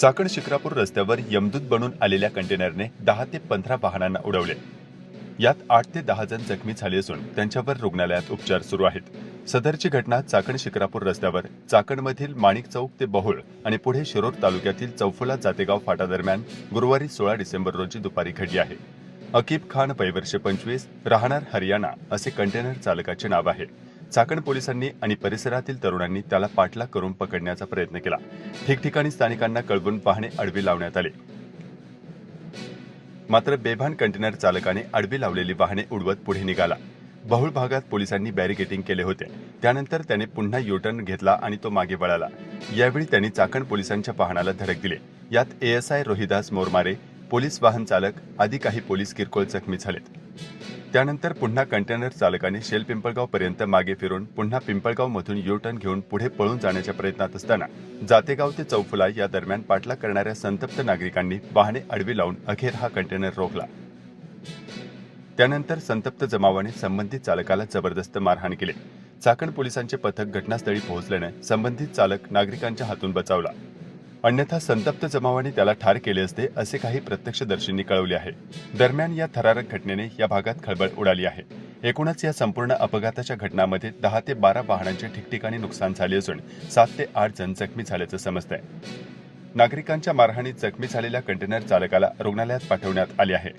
चाकण शिक्रापूर रस्त्यावर यमदूत बनून आलेल्या कंटेनरने दहा ते पंधरा वाहनांना उडवले. यात आठ ते दहा जण जखमी झाले असून त्यांच्यावर रुग्णालयात उपचार सुरू आहेत. सदरची घटना चाकण शिक्रापूर रस्त्यावर चाकणमधील माणिक चौक ते बहुळ आणि पुढे शिरोर तालुक्यातील चौफुला जातेगाव फाटा दरम्यान गुरुवारी सोळा डिसेंबर रोजी दुपारी घडली आहे. अकीब खान पैवर्ष पंचवीस राहणार हरियाणा असे कंटेनर चालकाचे नाव आहे. चाकण पोलिसांनी आणि परिसरातील तरुणांनी त्याला पाठलाग करून पकडण्याचा प्रयत्न केला. ठिकठिकाणी स्थानिकांना कळवून पाहणे अडवी लावण्यात आले. मात्र बेभान कंटेनर चालकाने आडवी लावलेली वाहने उडवत पुढे निघाला. बहुळ भागात पोलिसांनी बॅरिकेटिंग केले होते. त्यानंतर त्याने पुन्हा युटर्न घेतला आणि तो मागे वळाला. यावेळी त्यांनी चाकण पोलिसांच्या वाहनाला धडक दिले. यात एएसआय रोहिदास मोरमारे पोलीस वाहन चालक आदी काही पोलीस किरकोळ जखमी झालेत. त्यानंतर पुन्हा कंटेनर चालकाने शेल पिंपळगावपर्यंत मागे फिरून पुन्हा पिंपळगावमधून यू टर्न घेऊन पुढे पळून जाण्याच्या प्रयत्नात असताना जातेगाव ते चौफुला या दरम्यान पाठला करणाऱ्या संतप्त नागरिकांनी वाहने आडवी लावून अखेर हा कंटेनर रोखला. त्यानंतर संतप्त जमावाने संबंधित चालकाला जबरदस्त मारहाण केली. चाकण पोलिसांचे पथक घटनास्थळी पोहोचल्याने संबंधित चालक नागरिकांच्या हातून बचावला. अन्यथा संतप्त जमावाने त्याला ठार केले असते असे काही प्रत्यक्षदर्शींनी कळवले आहे. दरम्यान या थरारक घटनेने या भागात खळबळ उडाली आहे. एकूणच या संपूर्ण अपघाताच्या घटनामध्ये दहा ते बारा वाहनांचे ठिकठिकाणी नुकसान झाले असून सात ते आठ जण जखमी झाल्याचं समजतंय. नागरिकांच्या मारहाणीत जखमी झालेल्या कंटेनर चालकाला रुग्णालयात पाठवण्यात आले आहे.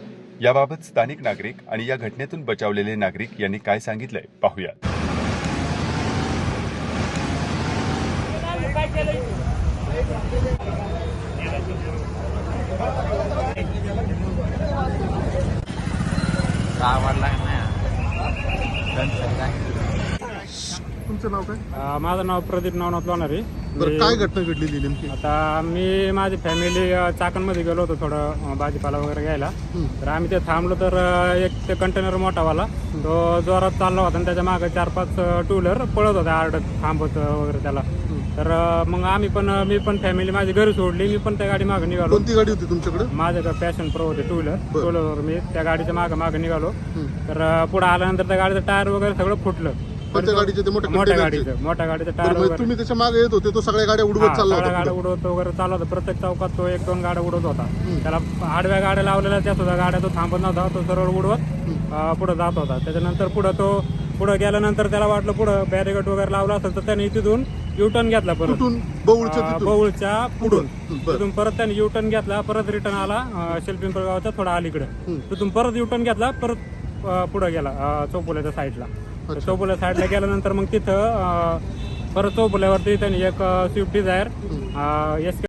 याबाबत स्थानिक नागरिक आणि या घटनेतून बचावलेले नागरिक यांनी काय सांगितलंय पाहूया आवडला नाही तुमचं नाव काय? अ, माझं नाव प्रदीप नवनाथ लोणारी. बरं काय घटना घडलेली नेमकी? आता मी माझी फॅमिली अ, चाकणमध्ये गेलो होतो थोडं अ, भाजीपाला वगैरे घ्यायला. तर आम्ही ते थांबलो तर अ, एक ते कंटेनर मोठावाला. तो जोरात चालला होता आणि त्याच्यामागे चार पाच टू व्हीलर पळत होता आरडत थांबत वगैरे त्याला. तर मग आम्ही पण मी पण फॅमिली माझी घरी सोडली मी पण त्या गाडी मागे निघालो कोणती गाडी होती तुमच्याकडे माझ्याकडे पॅशन प्रो होते टू व्हीलर. टू व्हीलरवर मी त्या गाडीच्या मागे मागे निघालो. तर पुढे आल्यानंतर त्या गाडीचं टायर वगैरे सगळं फुटलं कोणत्या गाडीचे ते मोठ्या मोठ्या container चे? गाडीचं मोठ्या गाडीचं बरं, टायर वगैरे तुम्ही त्याच्यामागे येत होते तो सगळ्या गाड्या उडवत चालला सगळ्या होता गाड्या पुढं. उडवत वगैरे चालला होता प्रत्येक चौकात तो एक दोन गाड्या उडवत होता. त्याला आडव्या गाड्या लावलेल्या त्या सुद्धा गाड्या तो थांबत नव्हता तो सरळ उडवत पुढे जात होता त्याच्यानंतर पुढे तो पुढे गेल्यानंतर त्याला वाटलं पुढं बॅरिकेड वगैरे लावला असेल तर त्याने तिथून युटर्न घेतला परत. कुठून? बौळच्या अं, तिथून. बौळच्या पुढून. हं, बरं. तिथून परत त्याने युटर्न घेतला परत रिटर्न आला शिल्पिंपळगावच्या थोडा अलीकडे. हं. तिथून परत युटर्न घेतला परत पुढे गेला अं, चौफुल्याच्या साईडला तर चौफुल्या साईडला गेल्यानंतर मग तिथं अं, परत चौफुल्यावरती त्याने एक स्विफ्ट डिझायर एस